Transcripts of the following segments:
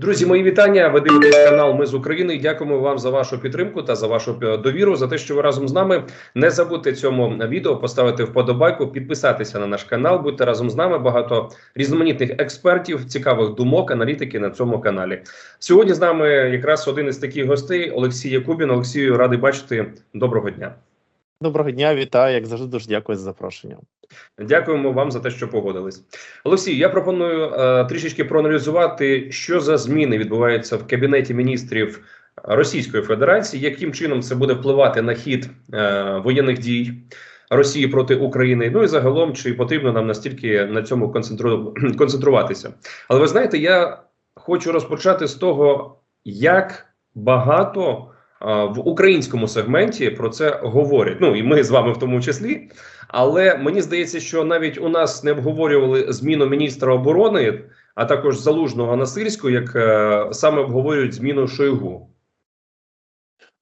Друзі, мої вітання. Ви дивитесь канал Ми з України. Дякуємо вам за вашу підтримку та за вашу довіру, за те, що ви разом з нами. Не забудьте цьому відео поставити вподобайку, підписатися на наш канал. Будьте разом з нами. Багато різноманітних експертів, цікавих думок, аналітики на цьому каналі. Сьогодні з нами якраз один із таких гостей Олексій Якубін. Олексію, радий бачити. Доброго дня. Доброго дня, вітаю. Як завжди, дуже дякую за запрошення. Дякуємо вам за те, що погодились. Олексій, я пропоную е, трішечки проаналізувати, що за зміни відбуваються в кабінеті міністрів Російської Федерації, яким чином це буде впливати на хід е, воєнних дій Росії проти України. Ну і загалом, чи потрібно нам настільки на цьому концентру... концентруватися. Але ви знаєте, я хочу розпочати з того, як багато. В українському сегменті про це говорять. Ну і ми з вами в тому числі. Але мені здається, що навіть у нас не обговорювали зміну міністра оборони, а також залужного насильського, як е, саме обговорюють зміну Шойгу.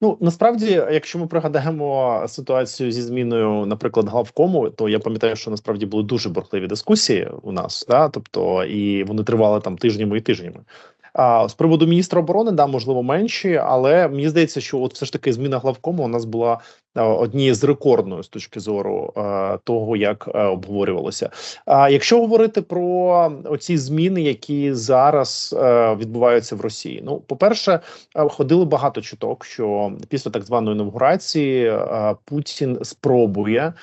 Ну насправді, якщо ми пригадаємо ситуацію зі зміною, наприклад, главкому, то я пам'ятаю, що насправді були дуже бурхливі дискусії у нас, да, тобто і вони тривали там тижнями і тижнями. А з приводу міністра оборони, да, можливо, менші, але мені здається, що от все ж таки зміна главкому у нас була е, однією з рекордною з точки зору е, того, як е, обговорювалося. А якщо говорити про оці зміни, які зараз відбуваються в Росії, ну по перше, ходили багато чуток, що після так званої інаугурації Путін спробує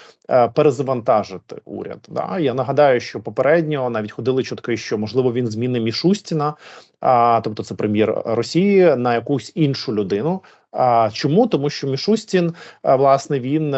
перезавантажити уряд. Да? Я нагадаю, що попередньо навіть ходили чутки, що можливо він зміни Мішустіна, а тобто це прем'єр Росії на якусь іншу людину. А чому тому, що Мішустін власне він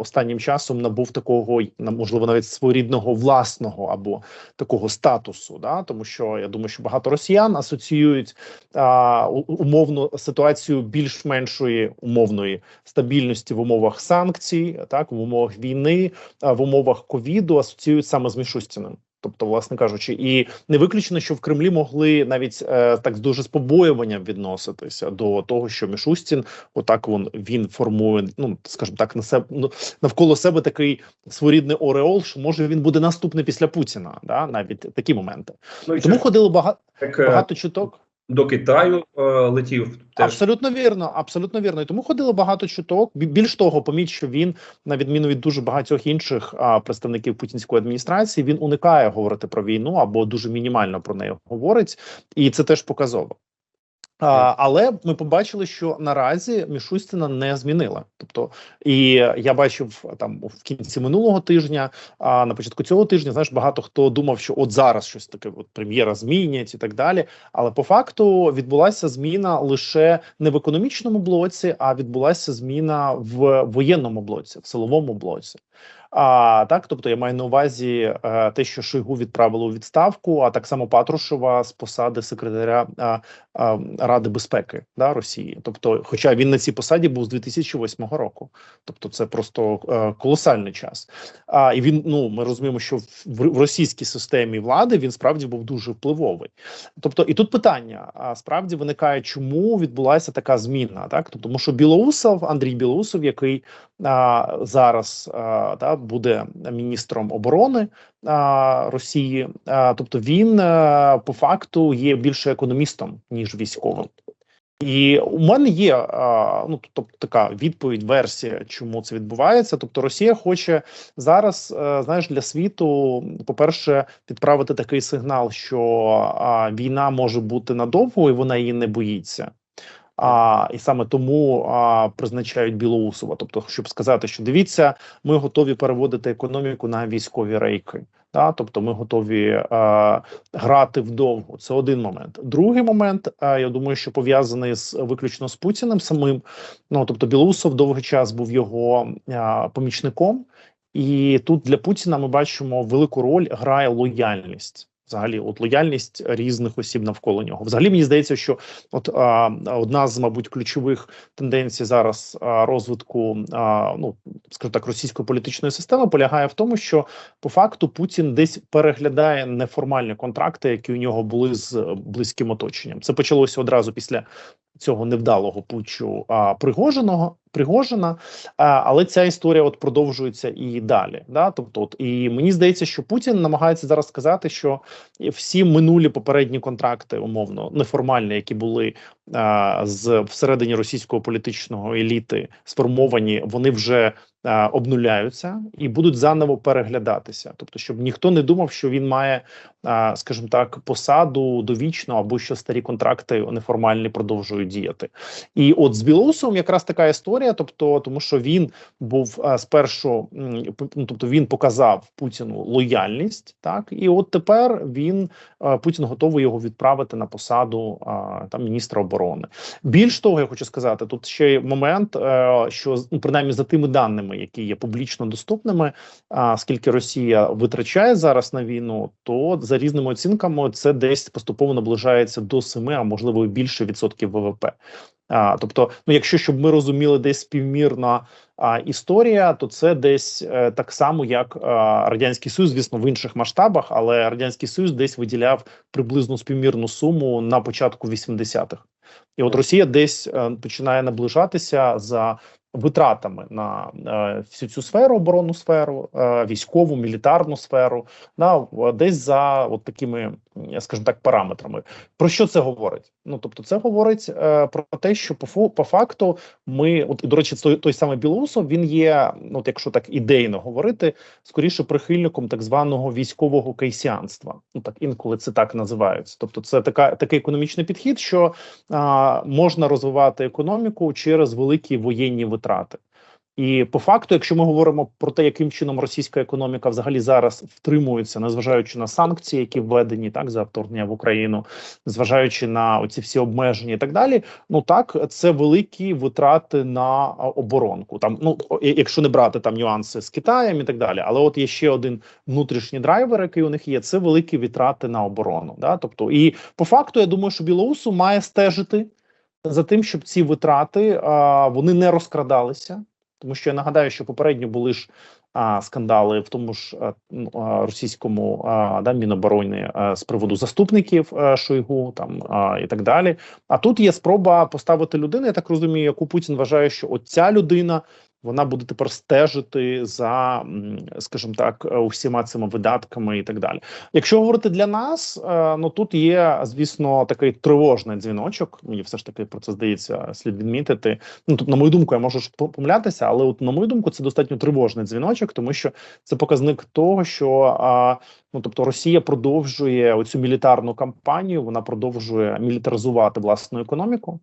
останнім часом набув такого можливо навіть своєрідного власного або такого статусу, да тому що я думаю, що багато росіян асоціюють а, у- умовну ситуацію більш-меншої умовної стабільності в умовах санкцій, так в умовах війни, в умовах ковіду асоціюють саме з Мішустіним. Тобто, власне кажучи, і не виключено, що в Кремлі могли навіть е, так з дуже з побоюванням відноситися до того, що Мішустін, отак він, він формує, ну скажімо так, на себе ну, навколо себе такий своєрідний ореол, що може він буде наступний після Путіна. Да, навіть такі моменти. Ну Тому ходило багато е, багато чуток. До Китаю е, летів теж. Абсолютно вірно, абсолютно вірно. І тому ходило багато чуток. Більш того, поміть, що він, на відміну від дуже багатьох інших а, представників путінської адміністрації, він уникає говорити про війну або дуже мінімально про неї говорить, і це теж показово. А, але ми побачили, що наразі Мішустіна не змінила. Тобто, і я бачив там в кінці минулого тижня, а на початку цього тижня, знаєш, багато хто думав, що от зараз щось таке, от прем'єра змінять і так далі. Але по факту відбулася зміна лише не в економічному блоці, а відбулася зміна в воєнному блоці, в силовому блоці. А так, тобто я маю на увазі е, те, що Шойгу відправили у відставку, а так само Патрушева з посади секретаря е, Ради безпеки да, Росії. Тобто, хоча він на цій посаді був з 2008 року, тобто це просто е, колосальний час. А і він ну ми розуміємо, що в, російській системі влади він справді був дуже впливовий. Тобто, і тут питання: а справді виникає, чому відбулася така зміна? Так, тобто, тому що Білоусов, Андрій Білоусов, який а, зараз а, та, буде міністром оборони Росії, тобто він по факту є більше економістом ніж військовим. І у мене є ну тобто така відповідь, версія, чому це відбувається. Тобто, Росія хоче зараз, е, знаєш, для світу, по-перше, відправити такий сигнал, що війна може бути надовго, і вона її не боїться. А, і саме тому а, призначають Білоусова, тобто, щоб сказати, що дивіться, ми готові переводити економіку на військові рейки. Да? Тобто, ми готові а, грати вдовго. Це один момент. Другий момент, а, я думаю, що пов'язаний з виключно з Путіним самим. Ну тобто, Білоусов довгий час був його а, помічником, і тут для Путіна ми бачимо велику роль грає лояльність. Взагалі, от лояльність різних осіб навколо нього. Взагалі, мені здається, що от а, одна з, мабуть, ключових тенденцій зараз розвитку, а, ну скажімо так, російської політичної системи полягає в тому, що по факту Путін десь переглядає неформальні контракти, які у нього були з близьким оточенням. Це почалося одразу після цього невдалого путчу а, Пригожиного. Пригожина, але ця історія от продовжується і далі. Да? Тобто, от, і мені здається, що Путін намагається зараз сказати, що всі минулі попередні контракти, умовно неформальні, які були а, з всередині російського політичного еліти сформовані, вони вже обнуляються і будуть заново переглядатися. Тобто, щоб ніхто не думав, що він має, а, скажімо так, посаду довічно або що старі контракти неформальні продовжують діяти. І от з Білоусом якраз така історія, тобто, тому що він був спершу, ну, тобто він показав Путіну лояльність, так і от тепер він Путін готовий його відправити на посаду там міністра оборони. Більш того, я хочу сказати, тут ще момент, е, що ну, принаймні за тими даними, які є публічно доступними, а скільки Росія витрачає зараз на війну, то за різними оцінками це десь поступово наближається до 7, а можливо і більше відсотків ВВП. А, тобто, ну якщо щоб ми розуміли десь співмірна а, історія, то це десь е, так само, як а, радянський союз, звісно, в інших масштабах, але радянський союз десь виділяв приблизно співмірну суму на початку 80-х. І от Росія десь е, починає наближатися за витратами на е, всю цю сферу, оборонну сферу, е, військову, мілітарну сферу, на десь за от такими, скажімо так, параметрами. Про що це говорить? Ну тобто, це говорить е, про те, що по по факту ми, от до речі, той, той самий Білоусов, він є, ну от якщо так ідейно говорити, скоріше прихильником так званого військового кейсіанства. Ну так інколи це так називається. Тобто, це така такий економічний підхід, що а, можна розвивати економіку через великі воєнні витрати. І по факту, якщо ми говоримо про те, яким чином російська економіка взагалі зараз втримується, незважаючи на санкції, які введені так за вторгнення в Україну, зважаючи на оці всі обмеження і так далі, ну так це великі витрати на оборонку. Там ну якщо не брати там нюанси з Китаєм і так далі, але от є ще один внутрішній драйвер, який у них є, це великі витрати на оборону. Да? Тобто, і по факту, я думаю, що Білоусу має стежити за тим, щоб ці витрати вони не розкрадалися. Тому що я нагадаю, що попередньо були ж а, скандали в тому ж а, ну, російському а, да, міноборони а, з приводу заступників а, Шойгу там а, і так далі. А тут є спроба поставити людину, я так розумію, яку Путін вважає, що от ця людина вона буде тепер стежити за, скажімо так, е, усіма цими видатками і так далі. Якщо говорити для нас, е, ну тут є, звісно, такий тривожний дзвіночок. Мені все ж таки про це здається, слід відмітити. Ну тут, на мою думку, я можу ж по- помилятися, але от на мою думку, це достатньо тривожний дзвіночок, тому що це показник того, що ну тобто Росія продовжує оцю мілітарну кампанію, вона продовжує мілітаризувати власну економіку.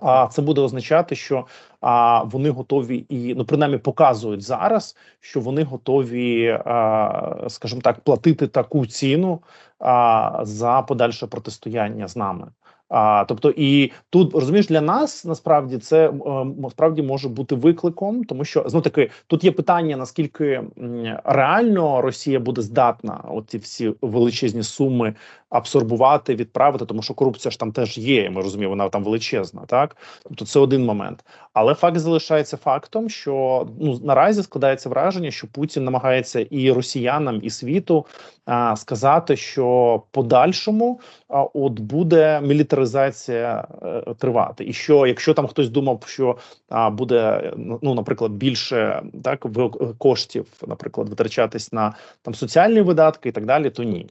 А це буде означати, що а, вони готові і ну принаймні показують зараз, що вони готові, а, скажімо так, платити таку ціну а, за подальше протистояння з нами. А, тобто, і тут розумієш, для нас насправді це е, насправді може бути викликом, тому що знову таки тут є питання: наскільки реально Росія буде здатна оці всі величезні суми абсорбувати, відправити, тому що корупція ж там теж є. Ми розуміємо, вона там величезна, так тобто це один момент. Але факт залишається фактом, що ну наразі складається враження, що Путін намагається і росіянам, і світу а, сказати, що подальшому от буде мілітаризація е, тривати, і що якщо там хтось думав, що буде ну, наприклад, більше так в коштів, наприклад, витрачатись на там соціальні видатки і так далі, то ні.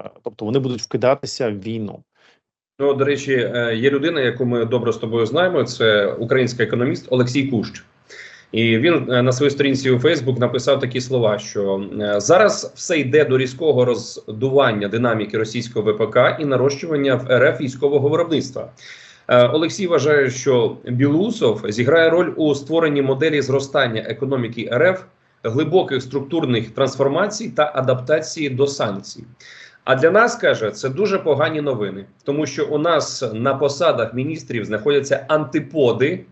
Е, Тобто вони будуть вкидатися в війну. Ну, до речі, е, є людина, яку ми добре з тобою знаємо. Це український економіст Олексій Кущ. І він е, на своїй сторінці у Фейсбук написав такі слова: що е, зараз все йде до різкого роздування динаміки російського ВПК і нарощування в РФ військового виробництва. Е, Олексій вважає, що Білусов зіграє роль у створенні моделі зростання економіки РФ, глибоких структурних трансформацій та адаптації до санкцій. А для нас каже це дуже погані новини, тому що у нас на посадах міністрів знаходяться антиподи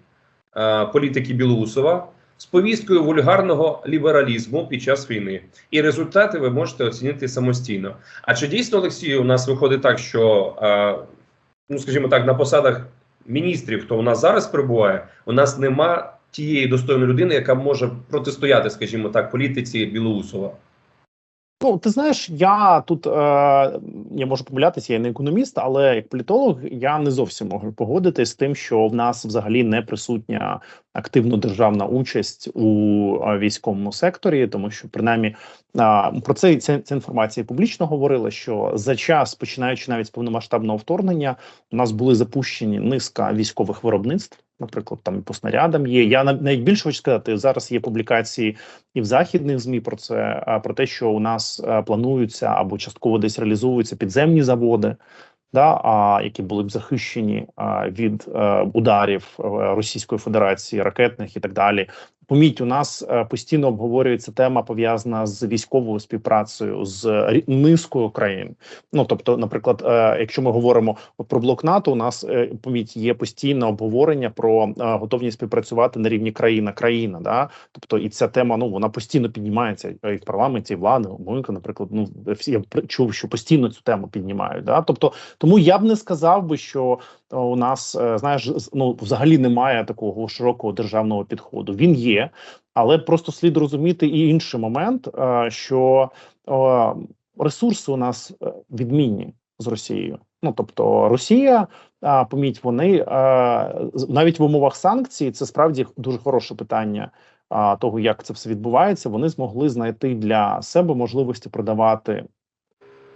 політики Білоусова з повісткою вульгарного лібералізму під час війни. І результати ви можете оцінити самостійно. А чи дійсно Олексію у нас виходить так, що е, ну скажімо так, на посадах міністрів, хто у нас зараз перебуває, у нас нема тієї достойної людини, яка може протистояти, скажімо так, політиці Білоусова? Ну, ти знаєш, я тут е, я можу помилятися, я не економіст, але як політолог я не зовсім можу погодитись з тим, що в нас взагалі не присутня активно державна участь у е, військовому секторі, тому що принаймні е, про це ця, ця інформація публічно говорила. Що за час, починаючи навіть з повномасштабного вторгнення, у нас були запущені низка військових виробництв. Наприклад, там і по снарядам є. Я навіть більше хочу сказати, зараз є публікації і в західних змі про це про те, що у нас плануються або частково десь реалізовуються підземні заводи, да а які були б захищені а, від а, ударів Російської Федерації, ракетних і так далі. Поміть, у нас е, постійно обговорюється тема пов'язана з військовою співпрацею з низкою країн. Ну тобто, наприклад, е, якщо ми говоримо про блок НАТО, у нас е, поміть є постійне обговорення про готовність співпрацювати на рівні країна країна. Да, тобто, і ця тема ну вона постійно піднімається і в парламенті і влади. Мойка, наприклад, ну всі я чув, що постійно цю тему піднімають. Да, тобто, тому я б не сказав би, що у нас знаєш, ну взагалі немає такого широкого державного підходу. Він є але просто слід розуміти і інший момент, е, що е, ресурси у нас е, відмінні з Росією. Ну тобто Росія, поміть, вони навіть в умовах санкцій це справді дуже хороше питання. Того, як це все відбувається, вони змогли знайти для себе можливості продавати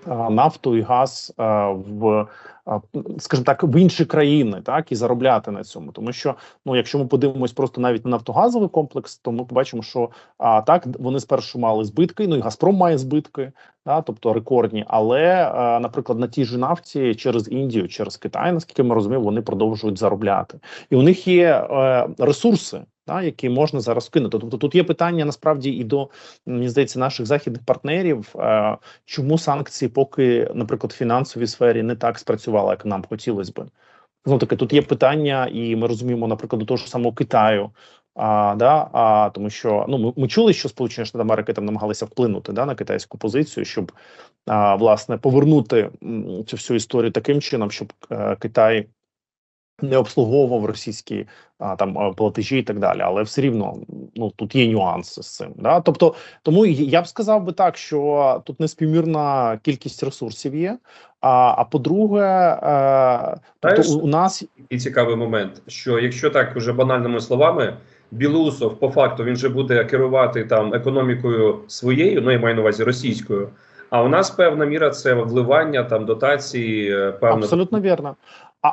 нафту і газ в скажімо так, в інші країни, так і заробляти на цьому, тому що ну, якщо ми подивимось просто навіть на нафтогазовий комплекс, то ми побачимо, що а так вони спершу мали збитки. Ну і Газпром має збитки, да, тобто рекордні. Але, наприклад, на тій же нафті через Індію, через Китай, наскільки ми розуміємо, вони продовжують заробляти, і у них є е, ресурси та, які можна зараз вкинути. Тобто тут є питання насправді і до мені здається наших західних партнерів, е, чому санкції, поки, наприклад, в фінансовій сфері не так спрацювали, як нам хотілося би. Ну таке тут є питання, і ми розуміємо, наприклад, до того ж самого Китаю. А, да, а тому, що ну ми, ми чули, що Сполучені Штати Америки там намагалися вплинути да на китайську позицію, щоб а, власне повернути цю всю історію таким чином, щоб а, е, Китай не обслуговував російські а, там платежі і так далі, але все рівно ну тут є нюанси з цим. Да? Тобто, тому я б сказав би так, що тут неспівмірна кількість ресурсів є. А а по-друге, е, тобто у, нас і цікавий момент, що якщо так уже банальними словами. Білусов по факту він же буде керувати там економікою своєю, ну я маю на увазі російською. А у нас певна міра це вливання там дотації. Е, певна абсолютно вірно.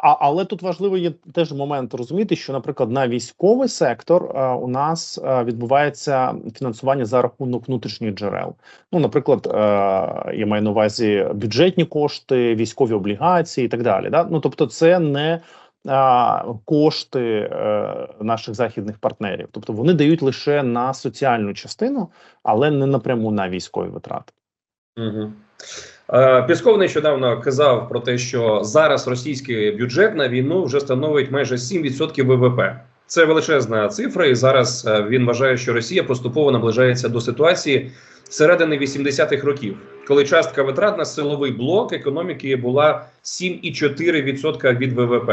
А, але тут важливо є теж момент розуміти, що, наприклад, на військовий сектор а, у нас а, відбувається фінансування за рахунок внутрішніх джерел. Ну, наприклад, а, я маю на увазі бюджетні кошти, військові облігації і так далі. Да? Ну тобто, це не а, Кошти а, е, наших західних партнерів, тобто вони дають лише на соціальну частину, але не напряму на військові витрати. Угу. Пісков нещодавно казав про те, що зараз російський бюджет на війну вже становить майже 7% ВВП. Це величезна цифра, і зараз е, він вважає, що Росія поступово наближається до ситуації середини 80-х років, коли частка витрат на силовий блок економіки була 7,4% від ВВП.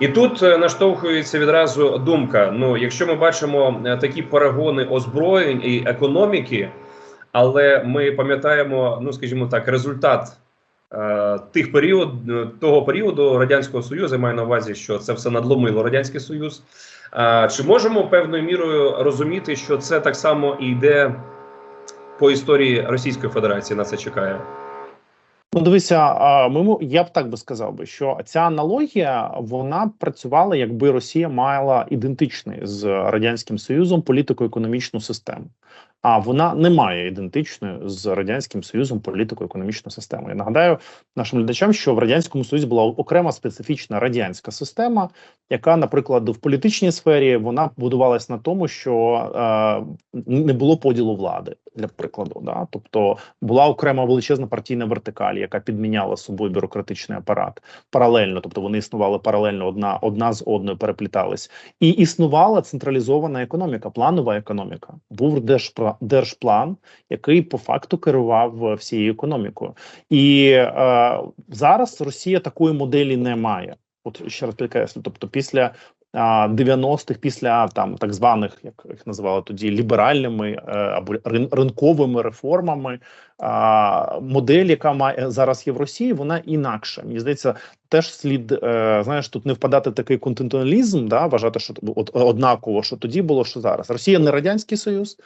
І тут е, наштовхується відразу думка: ну, якщо ми бачимо такі перегони озброєнь і економіки але ми пам'ятаємо, ну скажімо так, результат е, тих період того періоду радянського союзу. Маю на увазі, що це все надломило радянський союз. Е, чи можемо певною мірою розуміти, що це так само і йде по історії Російської Федерації? На це чекає? Ну, дивися, ми я б так би сказав би, що ця аналогія вона працювала, якби Росія мала ідентичний з радянським союзом політико-економічну систему а вона не має ідентичної з радянським союзом політико-економічну систему. Я нагадаю нашим глядачам, що в радянському союзі була окрема специфічна радянська система, яка, наприклад, в політичній сфері вона будувалась на тому, що е, не було поділу влади для прикладу. Да? Тобто була окрема величезна партійна вертикаль, яка підміняла собою бюрократичний апарат паралельно, тобто вони існували паралельно одна одна з одною переплітались, і існувала централізована економіка, планова економіка. Був держпра, держплан, який по факту керував всією економікою, і е, зараз Росія такої моделі не має. От ще раз підкреслю, тобто після 90-х після там так званих, як їх називали тоді, ліберальними е, або ринковими реформами. Модель, яка має зараз є в Росії, вона інакша. Мені здається, теж слід е, знаєш тут не впадати в такий континенталізм, да вважати, що от однаково, що тоді було, що зараз. Росія не радянський союз.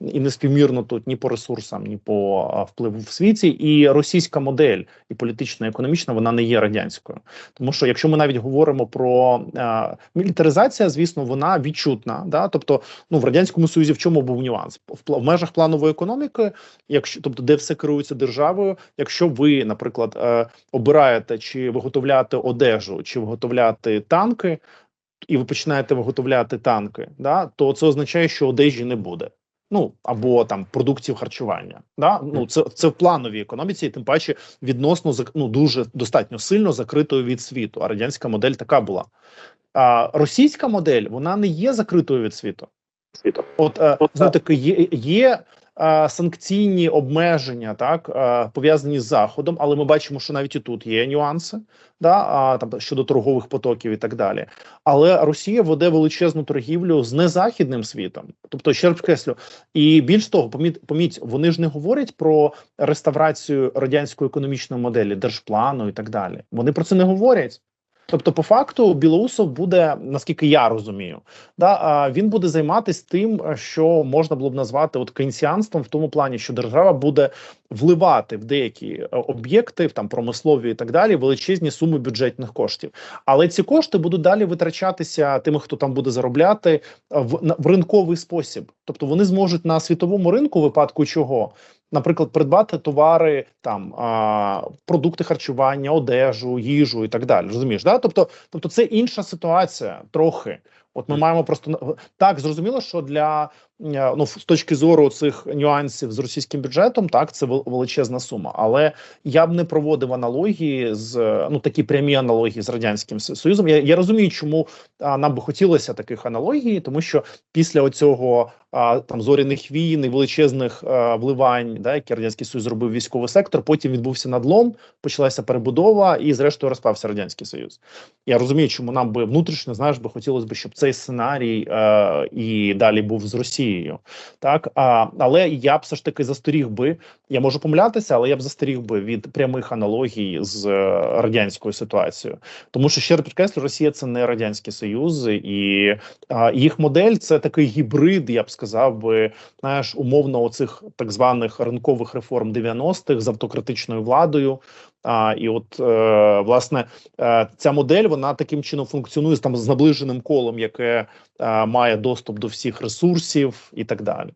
І не співмірно тут ні по ресурсам, ні по впливу в світі, і російська модель, і політична, і економічна, вона не є радянською. Тому що якщо ми навіть говоримо про а, мілітаризація, звісно, вона відчутна. Да? Тобто, ну в радянському союзі в чому був нюанс? В, в межах планової економіки, якщо тобто, де все керується державою, якщо ви, наприклад, е, обираєте чи виготовляти одежу, чи виготовляти танки. І ви починаєте виготовляти танки, да, то це означає, що одежі не буде. Ну або там продуктів харчування. Да? Ну це, це в плановій економіці, і тим паче відносно ну, дуже достатньо сильно закритою від світу. А радянська модель така була. А російська модель вона не є закритою від світу. Світу, от от знов таки є, є е, санкційні обмеження, так е, пов'язані з заходом, але ми бачимо, що навіть і тут є нюанси, да там щодо торгових потоків і так далі. Але Росія веде величезну торгівлю з незахідним світом, тобто ще раз підкреслю, і більш того, поміть, поміть, вони ж не говорять про реставрацію радянської економічної моделі, держплану і так далі. Вони про це не говорять. Тобто, по факту, Білоусов буде, наскільки я розумію, да він буде займатися тим, що можна було б назвати от кейнсіанством, в тому плані, що держава буде вливати в деякі е, об'єкти, в там промислові і так далі, величезні суми бюджетних коштів. Але ці кошти будуть далі витрачатися тими, хто там буде заробляти е, в, в ринковий спосіб. Тобто вони зможуть на світовому ринку, випадку чого. Наприклад, придбати товари, там а, продукти харчування, одежу, їжу і так далі. Розумієш, да? Тобто, тобто, це інша ситуація трохи. От ми маємо просто так зрозуміло, що для ну з точки зору цих нюансів з російським бюджетом, так це вел- величезна сума. Але я б не проводив аналогії з е, ну такі прямі аналогії з радянським союзом. Я, я розумію, чому нам би хотілося таких аналогій, тому що після оцього там зоряних війн і величезних а, вливань, да, які радянський союз зробив військовий сектор. Потім відбувся надлом, почалася перебудова, і зрештою розпався радянський союз. Я розумію, чому нам би внутрішньо знаєш би хотілося б, щоб цей сценарій е, і далі був з Росією. Так а, але я б все ж таки застеріг би. Я можу помилятися, але я б застеріг би від прямих аналогій з е, радянською ситуацією, тому що ще підкреслю, Росія це не радянський союз, і а, їх модель це такий гібрид, я б сказав би, знаєш, умовно оцих так званих ринкових реформ 90-х з автократичною владою. А, і от е, власне е, ця модель вона таким чином функціонує з там з наближеним колом, яке е, має доступ до всіх ресурсів і так далі.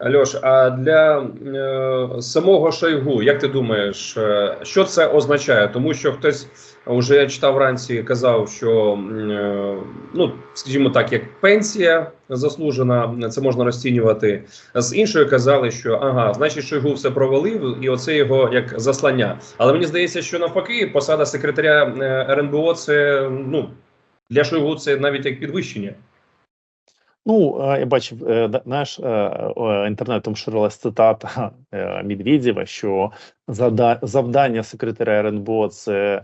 Альош, а для е, самого Шойгу, як ти думаєш, е, що це означає? Тому що хтось вже я читав вранці, казав, що е, ну скажімо так, як пенсія заслужена, це можна розцінювати. З іншої казали, що ага, значить, Шойгу все провалив, і оце його як заслання. Але мені здається, що навпаки, посада секретаря е, РНБО це ну для Шойгу це навіть як підвищення. Ну, я бачив, е, знаєш, е, інтернетом ширилась цитата е, Медведєва, що завдання секретаря РНБО це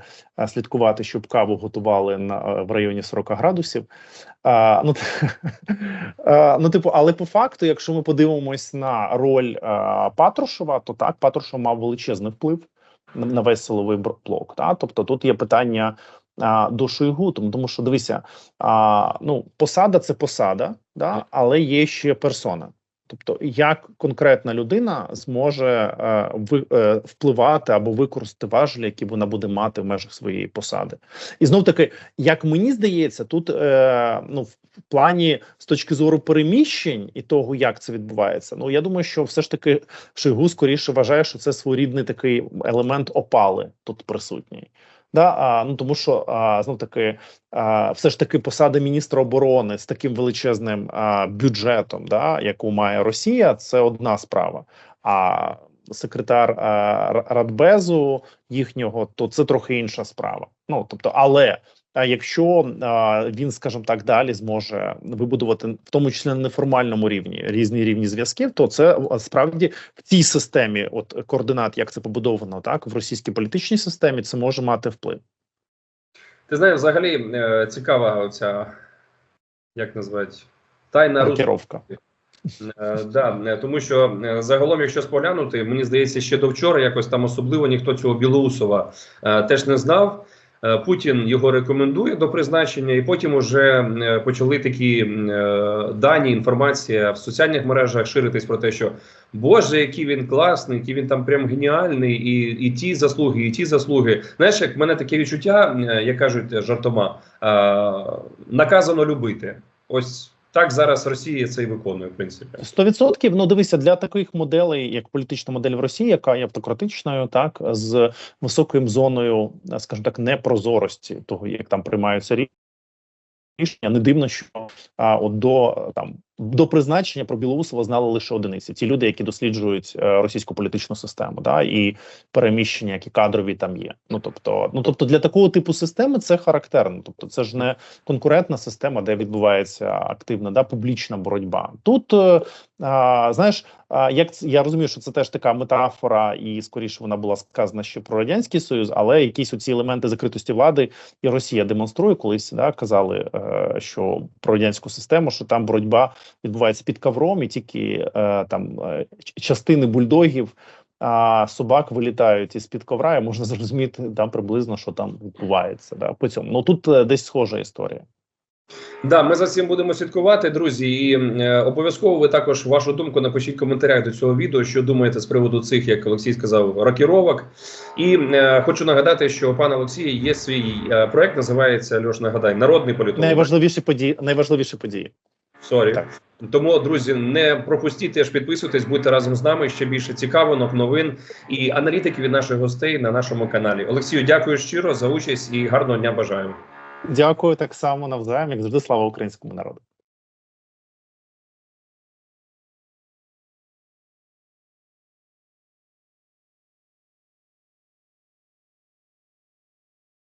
слідкувати, щоб каву готували на в районі 40 градусів. А, ну, ну, типу, але по факту, якщо ми подивимось на роль Патрушева, то так, Патрушев мав величезний вплив на, весь силовий блок. Та? Тобто тут є питання до Шойгу, тому, тому що дивися, а, ну, посада це посада, да, але є ще персона. Тобто, як конкретна людина зможе е, ви, е, впливати або використати важелі, які вона буде мати в межах своєї посади, і знов таки, як мені здається, тут е, ну в плані з точки зору переміщень і того, як це відбувається, ну я думаю, що все ж таки Шойгу скоріше вважає, що це своєрідний такий елемент опали тут присутній. Да, а, ну тому що а, знов таки а, все ж таки посада міністра оборони з таким величезним а, бюджетом, да, яку має Росія, це одна справа. А секретар а, Радбезу їхнього, то це трохи інша справа. Ну тобто, але якщо він, скажімо так, далі зможе вибудувати в тому числі на неформальному рівні різні рівні зв'язків, то це справді в цій системі, от координат, як це побудовано, так в російській політичній системі, це може мати вплив. Ти знаєш, взагалі е, цікава оця, як назвати, тайна. Рокіровка. Е, Да, е, тому що загалом, якщо споглянути, мені здається, ще до вчора якось там особливо ніхто цього Білоусова теж не знав. Е, Путін його рекомендує до призначення, і потім уже е, почали такі е, дані, інформація в соціальних мережах ширитись про те, що Боже, який він класний, який він там прям геніальний, і, і ті заслуги, і ті заслуги. Знаєш, як в мене таке відчуття, як кажуть жартома, наказано любити. Ось так зараз Росія це і виконує, в принципі. Сто відсотків. Ну дивися для таких моделей, як політична модель в Росії, яка є автократичною, так з високою зоною, скажімо так, непрозорості того, як там приймаються рішення. Не дивно, що а, от до там до призначення про Білоусова знали лише одиниці. Ті люди, які досліджують е, російську політичну систему, да і переміщення, які кадрові там є. Ну тобто, ну тобто для такого типу системи це характерно. Тобто, це ж не конкурентна система, де відбувається активна да публічна боротьба. Тут е, а, знаєш, а, як я розумію, що це теж така метафора, і скоріше вона була сказана ще про радянський союз, але якісь оці елементи закритості влади і Росія демонструє колись. Да, казали, е, що про радянську систему, що там боротьба відбувається під ковром, і тільки е, там е, частини бульдогів. А собак вилітають із під ковра, і можна зрозуміти там приблизно, що там відбувається. Да, по цьому ну тут е, десь схожа історія. Да, ми за цим будемо слідкувати, друзі. І е, обов'язково ви також вашу думку напишіть в коментарях до цього відео, що думаєте з приводу цих, як Олексій сказав, рокіровок. І е, хочу нагадати, що у пана Олексія є свій е, проект, називається Льош. Нагадай, народний політолог. Найважливіші події, найважливіші події. Сорі. Так. Тому, друзі, не пропустіть, теж підписуйтесь, будьте разом з нами. Ще більше цікавинок, новин і аналітики від наших гостей на нашому каналі. Олексію, дякую щиро за участь і гарного дня бажаю. Дякую так само навзаєм, як завжди. Слава українському народу.